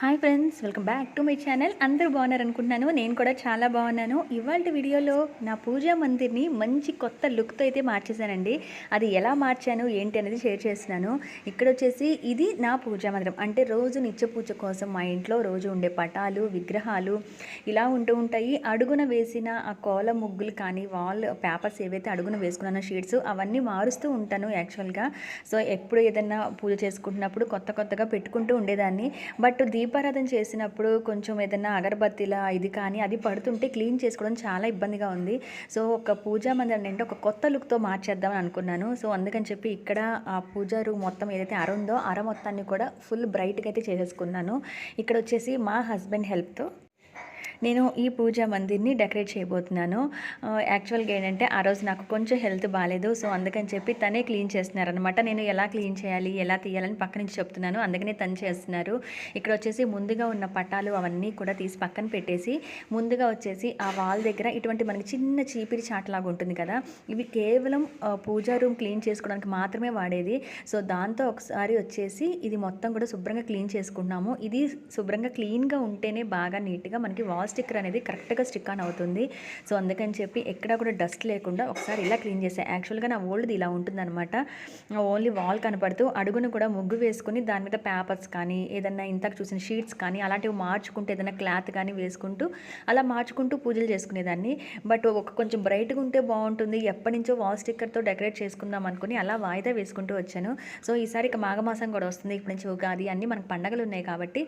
Hi friends welcome back to my channel అందరూ బాగున్నారు అనుకుంటున్నాను. నేను కూడా చాలా బాగున్నాను. ఇవాళ వీడియోలో నా పూజా మందిర్ని మంచి కొత్త లుక్తో అయితే మార్చేశానండి. అది ఎలా మార్చాను ఏంటి అనేది షేర్ చేస్తున్నాను. ఇక్కడ వచ్చేసి ఇది నా పూజా మందిరం. అంటే రోజు నిత్య పూజ కోసం మా ఇంట్లో రోజు ఉండే పటాలు విగ్రహాలు ఇలా ఉంటూ ఉంటాయి. అడుగున వేసిన ఆ కోల ముగ్గులు కానీ వాల్ పేపర్స్ ఏవైతే అడుగున వేసుకున్నానో షీట్స్ అవన్నీ మారుస్తూ ఉంటాను యాక్చువల్గా సో ఎప్పుడు ఏదైనా పూజ చేసుకుంటున్నప్పుడు కొత్త కొత్తగా పెట్టుకుంటూ ఉండేదాన్ని. బట్ దీపారాధన చేసినప్పుడు కొంచెం ఏదైనా అగరబత్తిలా ఇది కానీ అది పడుతుంటే క్లీన్ చేసుకోవడం చాలా ఇబ్బందిగా ఉంది. సో ఒక పూజా మందిరం అంటే ఒక కొత్త లుక్తో మార్చేద్దామని అనుకున్నాను. సో అందుకని చెప్పి ఇక్కడ ఆ పూజా రూమ్ మొత్తం ఏదైతే అర ఉందో అర మొత్తాన్ని కూడా ఫుల్ బ్రైట్గా అయితే చేసేసుకున్నాను. ఇక్కడ వచ్చేసి మా హస్బెండ్ హెల్ప్తో నేను ఈ పూజా మందిర్ని డెకరేట్ చేయబోతున్నాను. యాక్చువల్గా ఏంటంటే ఆ రోజు నాకు కొంచెం హెల్త్ బాగాలేదు సో అందుకని చెప్పి తనే క్లీన్ చేస్తున్నారనమాట నేను ఎలా క్లీన్ చేయాలి ఎలా తీయాలని పక్క నుంచి చెప్తున్నాను. అందుకనే తను చేస్తున్నారు. ఇక్కడ వచ్చేసి ముందుగా ఉన్న పటాలు అవన్నీ కూడా తీసి పక్కన పెట్టేసి ముందుగా వచ్చేసి ఆ వాల్ దగ్గర ఇటువంటి మనకి చిన్న చీపిరి చాటలాగా ఉంటుంది కదా ఇవి కేవలం పూజా రూమ్ క్లీన్ చేసుకోవడానికి మాత్రమే వాడేది. సో దాంతో ఒకసారి వచ్చేసి ఇది మొత్తం కూడా శుభ్రంగా క్లీన్ చేసుకుంటున్నాము. ఇది శుభ్రంగా క్లీన్గా ఉంటేనే బాగా నీట్గా మనకి వాల్ స్టిక్కర్ అనేది కరెక్ట్గా స్టిక్ ఆన్ అవుతుంది. సో అందుకని చెప్పి ఎక్కడ కూడా డస్ట్ లేకుండా ఒకసారి ఇలా క్లీన్ చేసాను యాక్చువల్గా నా ఓల్డ్ది ఇలా ఉంటుందన్నమాట. ఓన్లీ వాల్ కనపడుతూ అడుగును కూడా ముగ్గు వేసుకుని దాని మీద పేపర్స్ కానీ ఏదన్నా ఇంతకు చూసిన షీట్స్ కానీ అలాంటివి మార్చుకుంటూ ఏదైనా క్లాత్ కానీ వేసుకుంటూ అలా మార్చుకుంటూ పూజలు చేసుకునేదాన్ని. బట్ ఒక కొంచెం బ్రైట్గా ఉంటే బాగుంటుంది. ఎప్పటి నుంచో వాల్ స్టిక్కర్తో డెకరేట్ చేసుకుందాం అనుకుని అలా వాయిదా వేసుకుంటూ వచ్చాను. సో ఈసారి ఇక మాఘమాసం కూడా వస్తుంది. ఇప్పటి నుంచి ఉగాది అన్నీ మనకు పండగలు ఉన్నాయి కాబట్టి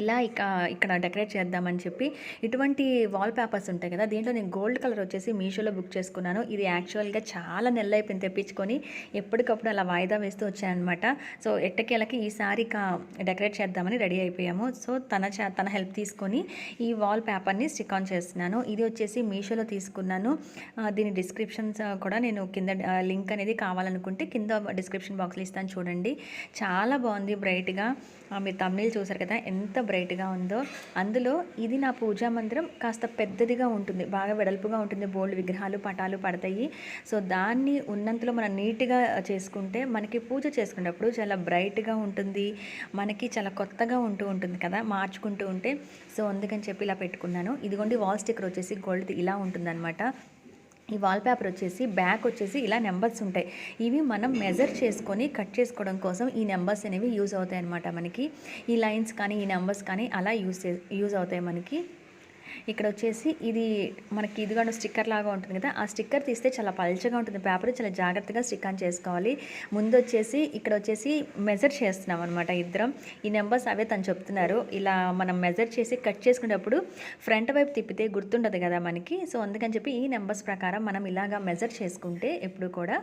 ఇలా ఇక ఇక్కడ డెకరేట్ చేద్దామని చెప్పి ఇటువంటి వాల్ పేపర్స్ ఉంటాయి కదా దీంట్లో నేను గోల్డ్ కలర్ వచ్చేసి మీషోలో బుక్ చేసుకున్నాను. ఇది యాక్చువల్గా చాలా నెల అయిపోయింది తెప్పించుకొని ఎప్పటికప్పుడు అలా వాయిదా వేస్తూ వచ్చానమాట సో ఎట్టకేళ్ళకి ఈసారి ఇక డెకరేట్ చేద్దామని రెడీ అయిపోయాము. సో తన తన హెల్ప్ తీసుకొని ఈ వాల్ పేపర్ని స్టిక్ ఆన్ చేస్తున్నాను. ఇది వచ్చేసి మీషోలో తీసుకున్నాను. దీని డిస్క్రిప్షన్స్ కూడా నేను కింద లింక్ అనేది కావాలనుకుంటే కింద డిస్క్రిప్షన్ బాక్స్లో ఇస్తాను చూడండి. చాలా బాగుంది బ్రైట్గా. మీరు తమిళ చూసారు కదా ఎంత బ్రైట్గా ఉందో అందులో ఇది నా పూజా మందిరం కాస్త పెద్దదిగా ఉంటుంది. బాగా వెడల్పుగా ఉంటుంది. బోల్డ్ విగ్రహాలు పటాలు పడతాయి. సో దాన్ని ఉన్నంతలో మనం నీట్గా చేసుకుంటే మనకి పూజ చేసుకునేటప్పుడు చాలా బ్రైట్గా ఉంటుంది. మనకి చాలా కొత్తగా ఉంటూ ఉంటుంది కదా మార్చుకుంటూ ఉంటే. సో అందుకని చెప్పి ఇలా పెట్టుకున్నాను. ఇదిగోండి వాల్ స్టిక్కర్ వచ్చేసి గోల్డ్ ఇలా ఉంటుందన్నమాట. ఈ వాల్ పేపర్ వచ్చేసి బ్యాక్ వచ్చేసి ఇలా నెంబర్స్ ఉంటాయి. ఇవి మనం మెజర్ చేసుకొని కట్ చేసుకోవడం కోసం ఈ నెంబర్స్ అనేవి యూజ్ అవుతాయి అన్నమాట మనకి. ఈ లైన్స్ కానీ ఈ నెంబర్స్ కానీ అలా యూజ్ చే యూజ్ అవుతాయి మనకి. ఇక్కడ వచ్చేసి ఇది మనకి ఇదిగా స్టిక్కర్ లాగా ఉంటుంది కదా. ఆ స్టిక్కర్ తీస్తే చాలా పల్చగా ఉంటుంది. పేపర్ చాలా జాగ్రత్తగా స్టిక్ ఆన్ చేసుకోవాలి. ముందు వచ్చేసి ఇక్కడ వచ్చేసి మెజర్ చేస్తున్నాం అనమాట ఇద్దరం. ఈ నెంబర్స్ అవే తను చెప్తున్నారు. ఇలా మనం మెజర్ చేసి కట్ చేసుకునేటప్పుడు ఫ్రంట్ వైపు తిప్పితే గుర్తుండదు కదా మనకి. సో అందుకని చెప్పి ఈ నెంబర్స్ ప్రకారం మనం ఇలాగా మెజర్ చేసుకుంటే ఎప్పుడు కూడా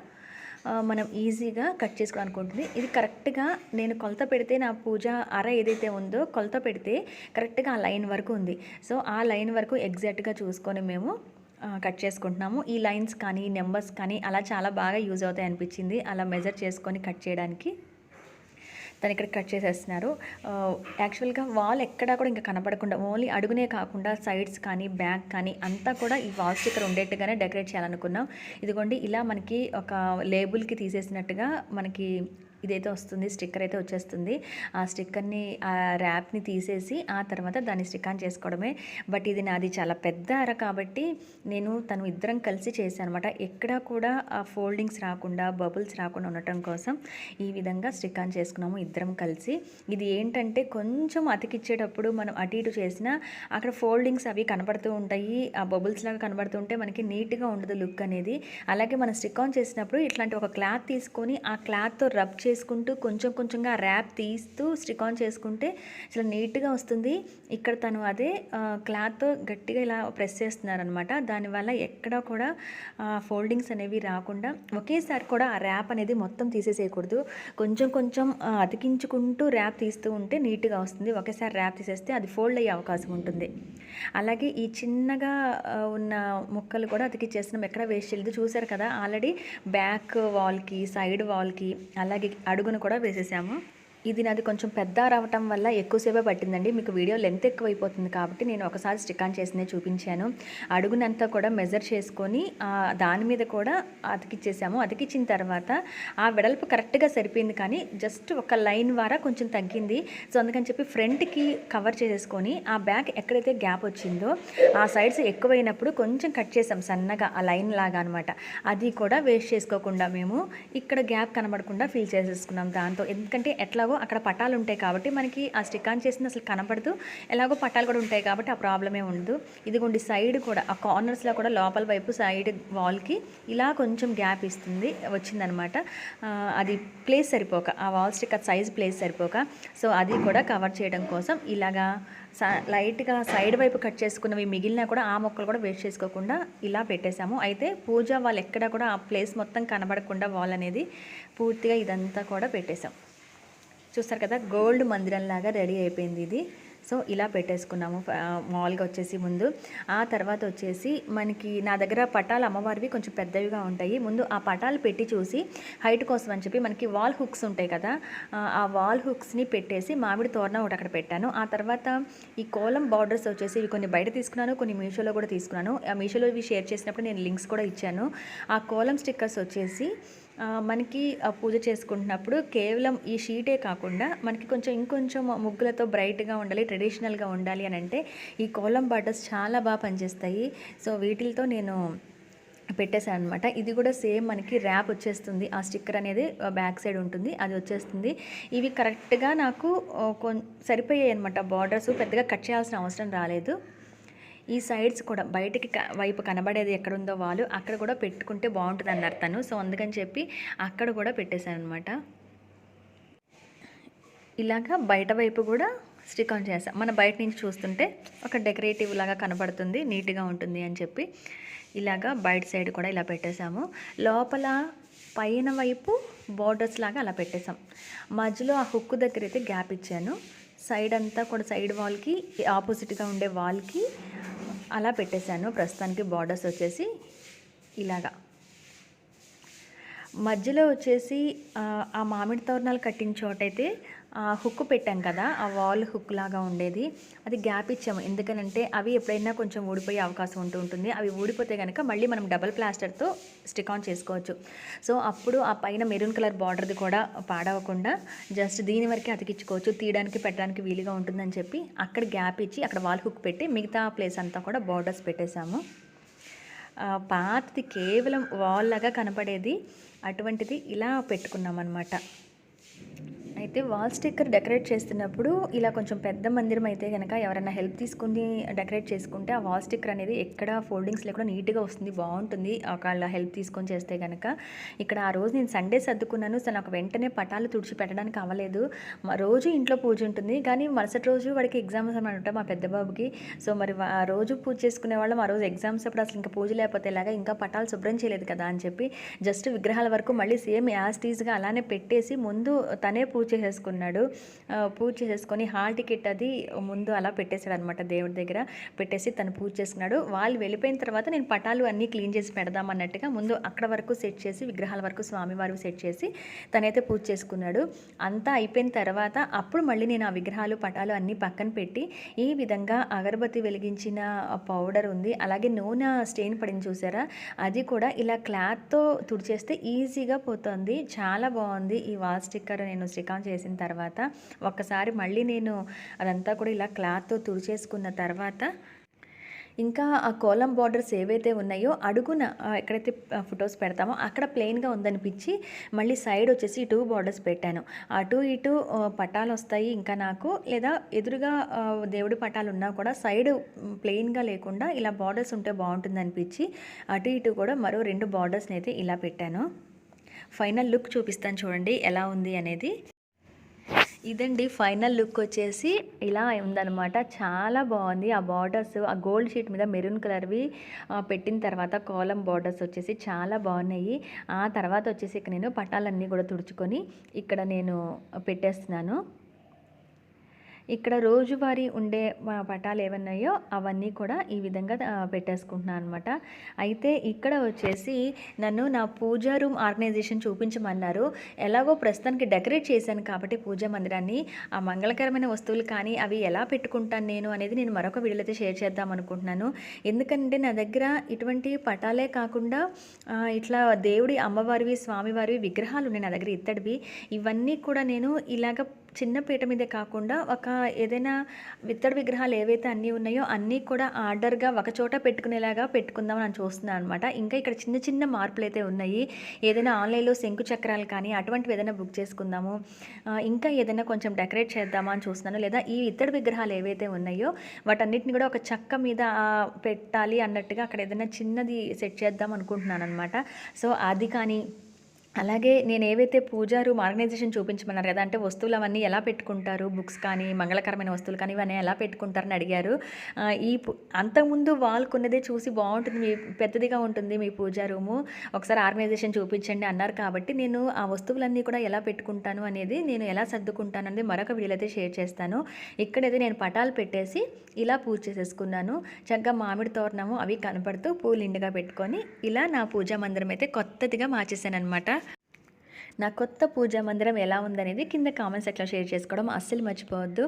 మనం ఈజీగా కట్ చేసుకోవడానికి అనుకుంటుంది ఇది కరెక్ట్గా నేను కొలత పెడితే నా పూజ అర ఏదైతే ఉందో కొలత పెడితే కరెక్ట్గా ఆ లైన్ వరకు ఉంది. సో ఆ లైన్ వరకు ఎగ్జాక్ట్గా చూసుకొని మేము కట్ చేసుకుంటున్నాము. ఈ లైన్స్ కానీ నెంబర్స్ కానీ అలా చాలా బాగా యూజ్ అవుతాయి అనిపించింది. అలా మెజర్ చేసుకొని కట్ చేయడానికి. తను ఇక్కడ కట్ చేసేస్తున్నారు. యాక్చువల్గా వాల్ ఎక్కడా కూడా ఇంకా కనపడకుండా ఓన్లీ అడుగునే కాకుండా సైడ్స్ కానీ బ్యాక్ కానీ అంతా కూడా ఈ వాల్ స్టిక్కర్ ఉండేట్టుగానే డెకరేట్ చేయాలనుకున్నాం. ఇదిగోండి ఇలా మనకి ఒక లేబుల్కి తీసేసినట్టుగా మనకి ఇదైతే వస్తుంది స్టిక్కర్ అయితే వచ్చేస్తుంది. ఆ స్టిక్కర్ని ఆ ర్యాప్ని తీసేసి ఆ తర్వాత దాన్ని స్టిక్ ఆన్ చేసుకోవడమే. బట్ ఇది నాది చాలా పెద్ద అర కాబట్టి నేను తను ఇద్దరం కలిసి చేశాను అనమాట ఎక్కడా కూడా ఆ ఫోల్డింగ్స్ రాకుండా బబుల్స్ రాకుండా ఉండటం కోసం ఈ విధంగా స్టిక్ ఆన్ చేసుకున్నాము ఇద్దరం కలిసి. ఇది ఏంటంటే కొంచెం అతికిచ్చేటప్పుడు మనం అటు ఇటు చేసినా అక్కడ ఫోల్డింగ్స్ అవి కనబడుతూ ఉంటాయి. ఆ బబుల్స్ లాగా కనబడుతుంటే మనకి నీట్గా ఉండదు లుక్ అనేది. అలాగే మనం స్టిక్ ఆన్ చేసినప్పుడు ఇట్లాంటి ఒక క్లాత్ తీసుకొని ఆ క్లాత్తో రబ్ చేసి చేసుకుంటూ కొంచెం కొంచెంగా ర్యాప్ తీస్తూ స్టిక్ ఆన్ చేసుకుంటే చాలా నీట్గా వస్తుంది. ఇక్కడ తను అదే క్లాత్తో గట్టిగా ఇలా ప్రెస్ చేస్తున్నారనమాట దానివల్ల ఎక్కడ కూడా ఫోల్డింగ్స్ అనేవి రాకుండా ఒకేసారి కూడా ఆ ర్యాప్ అనేది మొత్తం తీసేసేయకూడదు. కొంచెం కొంచెం అతికించుకుంటూ ర్యాప్ తీస్తూ ఉంటే నీట్గా వస్తుంది. ఒకేసారి ర్యాప్ తీసేస్తే అది ఫోల్డ్ అయ్యే అవకాశం ఉంటుంది. అలాగే ఈ చిన్నగా ఉన్న ముక్కలు కూడా అతికిచ్చేస్తున్నాం. ఎక్కడ వేస్ట్ చేయలేదు చూసారు కదా ఆల్రెడీ బ్యాక్ వాల్కి సైడ్ వాల్కి అలాగే అడుగును కూడా వేసేసాము. ఇది నాది కొంచెం పెద్ద రావటం వల్ల ఎక్కువసేపే పట్టిందండి. మీకు వీడియో లెంత్ ఎక్కువైపోతుంది కాబట్టి నేను ఒకసారి స్టిక్ ఆన్ చేసిందే చూపించాను. అడుగునంతా కూడా మెజర్ చేసుకొని దాని మీద కూడా అతికిచ్చేసాము. అతికిచ్చిన తర్వాత ఆ వెడల్పు కరెక్ట్గా సరిపోయింది కానీ జస్ట్ ఒక లైన్ ద్వారా కొంచెం తగ్గింది. సో అందుకని చెప్పి ఫ్రంట్కి కవర్ చేసేసుకొని ఆ బ్యాక్ ఎక్కడైతే గ్యాప్ వచ్చిందో ఆ సైడ్స్ ఎక్కువైనప్పుడు కొంచెం కట్ చేసాం సన్నగా ఆ లైన్ లాగా అనమాట అది కూడా వేస్ట్ చేసుకోకుండా మేము ఇక్కడ గ్యాప్ కనబడకుండా ఫిల్ చేసేసుకున్నాం దాంతో. ఎందుకంటే ఎట్లాగో అక్కడ పటాలు ఉంటాయి కాబట్టి మనకి ఆ స్టిక్ ఆన్ చేసింది అసలు కనపడదు. ఎలాగో పటాలు కూడా ఉంటాయి కాబట్టి ఆ ప్రాబ్లమే ఉండదు. ఇదిగోండి సైడ్ కూడా ఆ కార్నర్స్లో కూడా లోపల వైపు సైడ్ వాల్కి ఇలా కొంచెం గ్యాప్ ఇస్తుంది వచ్చిందనమాట. అది ప్లేస్ సరిపోక ఆ వాల్ స్టిక్ సైజ్ ప్లేస్ సరిపోక. సో అది కూడా కవర్ చేయడం కోసం ఇలాగా స- లైట్గా సైడ్ వైపు కట్ చేసుకున్నవి మిగిలినా కూడా ఆ మొక్కలు కూడా వేస్ట్ చేసుకోకుండా ఇలా పెట్టేశాము. అయితే పూజ వాళ్ళు ఎక్కడ కూడా ఆ ప్లేస్ మొత్తం కనబడకుండా వాల్ అనేది పూర్తిగా ఇదంతా కూడా పెట్టేశాం. చూస్తారు కదా గోల్డ్ మందిరం లాగా రెడీ అయిపోయింది ఇది. సో ఇలా పెట్టేసుకున్నాము. మామూలుగా వచ్చేసి ముందు. ఆ తర్వాత వచ్చేసి మనకి నా దగ్గర పటాలు అమ్మవారివి కొంచెం పెద్దవిగా ఉంటాయి. ముందు ఆ పటాలు పెట్టి చూసి హైట్ కోసం అని చెప్పి మనకి వాల్ హుక్స్ ఉంటాయి కదా ఆ, వాల్ హుక్స్ని పెట్టేసి మామిడి తోరణం ఒకటి అక్కడ పెట్టాను. ఆ తర్వాత ఈ కోలం బార్డర్స్ వచ్చేసి ఇవి కొన్ని బయట తీసుకున్నాను కొన్ని మీషోలో కూడా తీసుకున్నాను. ఆ మీషోలో ఇవి షేర్ చేసినప్పుడు నేను లింక్స్ కూడా ఇచ్చాను. ఆ కోలం స్టిక్కర్స్ వచ్చేసి మనకి పూజ చేసుకుంటున్నప్పుడు కేవలం ఈ షీటే కాకుండా మనకి కొంచెం ఇంకొంచెం ముగ్గులతో బ్రైట్గా ఉండాలి ట్రెడిషనల్గా ఉండాలి అని అంటే ఈ కోలం బార్డర్స్ చాలా బాగా పనిచేస్తాయి. సో వీటితో నేను పెట్టేశాను అనమాట ఇది కూడా సేమ్ మనకి ర్యాప్ వచ్చేస్తుంది. ఆ స్టిక్కర్ అనేది బ్యాక్ సైడ్ ఉంటుంది. అది వచ్చేస్తుంది. ఇవి కరెక్ట్గా నాకు కొ సరిపోయాయి అనమాట బార్డర్స్ పెద్దగా కట్ చేయాల్సిన అవసరం రాలేదు. ఈ సైడ్స్ కూడా బయటికి వైపు కనబడేది ఎక్కడుందో వాళ్ళు అక్కడ కూడా పెట్టుకుంటే బాగుంటుంది అన్నారు తను. సో అందుకని చెప్పి అక్కడ కూడా పెట్టేశాను అనమాట ఇలాగా బయట వైపు కూడా స్టిక్ ఆన్ చేసాం మన బయట నుంచి చూస్తుంటే ఒక డెకరేటివ్ లాగా కనపడుతుంది నీట్గా ఉంటుంది అని చెప్పి. ఇలాగా బయట సైడ్ కూడా ఇలా పెట్టేశాము. లోపల పైన వైపు బోర్డర్స్ లాగా అలా పెట్టేశాం. మధ్యలో ఆ హుక్ దగ్గర అయితే గ్యాప్ ఇచ్చాను. సైడ్ అంతా కూడా సైడ్ వాల్కి ఆపోజిట్గా ఉండే వాల్కి అలా పెట్టేశాను. ప్రస్తుతానికి బార్డర్స్ వచ్చేసి ఇలాగా. మధ్యలో వచ్చేసి ఆ, మామిడి తోరణాలు కట్టిన చోటైతే హుక్ పెట్టాం కదా ఆ వాల్ హుక్ లాగా ఉండేది. అది గ్యాప్ ఇచ్చాము. ఎందుకనంటే అవి ఎప్పుడైనా కొంచెం ఊడిపోయే అవకాశం ఉంటూ ఉంటుంది. అవి ఊడిపోతే కనుక మళ్ళీ మనం డబల్ ప్లాస్టర్తో స్టిక్ ఆన్ చేసుకోవచ్చు. సో అప్పుడు ఆ పైన మెరూన్ కలర్ బార్డర్ది కూడా పాడవకుండా జస్ట్ దీని వరకే అతికించుకోవచ్చు. తీయడానికి పెట్టడానికి వీలుగా ఉంటుందని చెప్పి అక్కడ గ్యాప్ ఇచ్చి అక్కడ వాల్ హుక్ పెట్టి మిగతా ప్లేస్ అంతా కూడా బార్డర్స్ పెట్టేశాము. పాతది కేవలం వాల్ లాగా కనపడేది. అటువంటిది ఇలా పెట్టుకున్నాం అనమాట అయితే వాల్ స్టిక్కర్ డెకరేట్ చేస్తున్నప్పుడు ఇలా కొంచెం పెద్ద మందిరం అయితే కనుక ఎవరైనా హెల్ప్ తీసుకుని డెకరేట్ చేసుకుంటే ఆ వాల్ స్టిక్కర్ అనేది ఎక్కడ ఫోల్డింగ్స్ లేకుండా నీట్గా వస్తుంది బాగుంటుంది. ఒకళ్ళ హెల్ప్ తీసుకొని చేస్తే కనుక ఇక్కడ ఆ రోజు నేను సండే సర్దుకున్నాను. సో నాకు వెంటనే పటాలు తుడిచి పెట్టడానికి అవ్వలేదు. మా రోజు ఇంట్లో పూజ ఉంటుంది. కానీ మరుసటి రోజు వాడికి ఎగ్జామ్స్ అనమాట మా పెద్ద బాబుకి. సో మరి ఆ రోజు పూజ చేసుకునే వాళ్ళం. ఆ రోజు ఎగ్జామ్స్ అప్పుడు అసలు ఇంకా పూజ లేకపోతే ఇలాగా ఇంకా పటాలు శుభ్రం చేయలేదు కదా అని చెప్పి జస్ట్ విగ్రహాల వరకు మళ్ళీ సేమ్ యాజ్ టీజ్గా అలానే పెట్టేసి ముందు తనే పూజ చేసేసుకున్నాడు. పూజ చేసేసుకొని హాల్ టికెట్ అది ముందు అలా పెట్టేశాడు అనమాట దేవుడి దగ్గర. పెట్టేసి తను పూజ చేసుకున్నాడు వాళ్ళు వెళ్ళిపోయిన తర్వాత నేను పటాలు అన్నీ క్లీన్ చేసి పెడదాం అన్నట్టుగా ముందు అక్కడ వరకు సెట్ చేసి విగ్రహాల వరకు స్వామివారు సెట్ చేసి తనైతే పూజ చేసుకున్నాడు. అంతా అయిపోయిన తర్వాత అప్పుడు మళ్ళీ నేను ఆ విగ్రహాలు పటాలు అన్నీ పక్కన పెట్టి ఈ విధంగా అగరబత్తి వెలిగించిన పౌడర్ ఉంది. అలాగే నూనె స్టెయిన్ పడింది చూసారా? అది కూడా ఇలా క్లాత్తో తుడిచేస్తే ఈజీగా పోతుంది. చాలా బాగుంది ఈ వాల్ స్టిక్కర్. నేను శ్రీకాంత్ చేసిన తర్వాత ఒక్కసారి మళ్ళీ నేను అదంతా కూడా ఇలా క్లాత్తో తుడిచేసుకున్న తర్వాత ఇంకా ఆ కోలం బార్డర్స్ ఏవైతే ఉన్నాయో అడుగున ఎక్కడైతే ఫొటోస్ పెడతామో అక్కడ ప్లెయిన్గా ఉందనిపించి మళ్ళీ సైడ్ వచ్చేసి టూ బార్డర్స్ పెట్టాను. అటు ఇటు పటాలు వస్తాయి ఇంకా నాకు లేదా ఎదురుగా దేవుడి పటాలు ఉన్నా కూడా సైడ్ ప్లెయిన్గా లేకుండా ఇలా బార్డర్స్ ఉంటే బాగుంటుంది అనిపించి అటు ఇటు కూడా మరో రెండు బార్డర్స్ని అయితే ఇలా పెట్టాను. ఫైనల్ లుక్ చూపిస్తాను చూడండి ఎలా ఉంది అనేది. ఇదండి ఫైనల్ లుక్ వచ్చేసి ఇలా ఉందనమాట చాలా బాగుంది. ఆ బార్డర్స్ ఆ గోల్డ్ షీట్ మీద మెరూన్ కలర్వి పెట్టిన తర్వాత కోలం బార్డర్స్ వచ్చేసి చాలా బాగున్నాయి. ఆ తర్వాత వచ్చేసి ఇక నేను పటాలన్నీ కూడా తుడుచుకొని ఇక్కడ నేను పెట్టేస్తున్నాను. ఇక్కడ రోజువారీ ఉండే పటాలు ఏమన్నాయో అవన్నీ కూడా ఈ విధంగా పెట్టేసుకుంటున్నాను అనమాట అయితే ఇక్కడ వచ్చేసి నన్ను నా పూజా రూమ్ ఆర్గనైజేషన్ చూపించమన్నారు. ఎలాగో ప్రస్తుతానికి డెకరేట్ చేశాను కాబట్టి పూజా మందిరాన్ని. ఆ మంగళకరమైన వస్తువులు కానీ అవి ఎలా పెట్టుకుంటాను నేను అనేది నేను మరొక వీడియోలో అయితే షేర్ చేద్దాం అనుకుంటున్నాను. ఎందుకంటే నా దగ్గర ఇటువంటి పటాలే కాకుండా ఇట్లా దేవుడి అమ్మవారివి స్వామివారివి విగ్రహాలు ఉన్నాయి నా దగ్గర ఇత్తడివి. ఇవన్నీ కూడా నేను ఇలాగ చిన్న పీట మీదే కాకుండా ఒక ఏదైనా విత్తడి విగ్రహాలు ఏవైతే అన్నీ ఉన్నాయో అన్నీ కూడా ఆర్డర్గా ఒక చోట పెట్టుకునేలాగా పెట్టుకుందాం అని చూస్తున్నాను అనమాట ఇంకా ఇక్కడ చిన్న చిన్న మార్పులు అయితే ఉన్నాయి. ఏదైనా ఆన్లైన్లో శంకు చక్రాలు కానీ అటువంటివి ఏదైనా బుక్ చేసుకుందాము. ఇంకా ఏదైనా కొంచెం డెకరేట్ చేద్దామా అని చూస్తున్నాను. లేదా ఈ ఇత్తడి విగ్రహాలు ఏవైతే ఉన్నాయో వాటన్నిటిని కూడా ఒక చెక్క మీద పెట్టాలి అన్నట్టుగా అక్కడ ఏదైనా చిన్నది సెట్ చేద్దాం అనుకుంటున్నాను అనమాట సో అది కానీ అలాగే నేను ఏవైతే పూజారు ఆర్గనైజేషన్ చూపించమన్నారు కదా అంటే వస్తువులు అవన్నీ ఎలా పెట్టుకుంటారు? బుక్స్ కానీ మంగళకరమైన వస్తువులు కానీ ఇవన్నీ ఎలా పెట్టుకుంటారని అడిగారు. ఈ అంతకుముందు వాల్ కొన్నదే చూసి బాగుంటుంది మీ పెద్దదిగా ఉంటుంది మీ పూజా రూము. ఒకసారి ఆర్గనైజేషన్ చూపించండి అన్నారు కాబట్టి నేను ఆ వస్తువులన్నీ కూడా ఎలా పెట్టుకుంటాను అనేది నేను ఎలా సర్దుకుంటాను అనేది మరొక వీడియోలో అయితే షేర్ చేస్తాను. ఇక్కడైతే నేను పటాలు పెట్టేసి ఇలా పూజ చేసేసుకున్నాను. చక్కగా మామిడి తోరణము అవి కనపడుతూ పూలు ఇండుగా పెట్టుకొని ఇలా నా పూజా మందిరం అయితే కొత్తదిగా మార్చేసాను అనమాట నా కొత్త పూజా మందిరం ఎలా ఉందనేది కింద కామెంట్ సెక్షన్లో షేర్ చేసుకోవడం అస్సలు మర్చిపోవద్దు.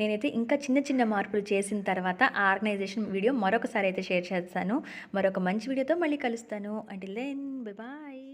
నేనైతే ఇంకా చిన్న చిన్న మార్పులు చేసిన తర్వాత ఆ ఆర్గనైజేషన్ వీడియో మరొకసారి అయితే షేర్ చేస్తాను. మరొక మంచి వీడియోతో మళ్ళీ కలుస్తాను. అంటే దెన్ బాయ్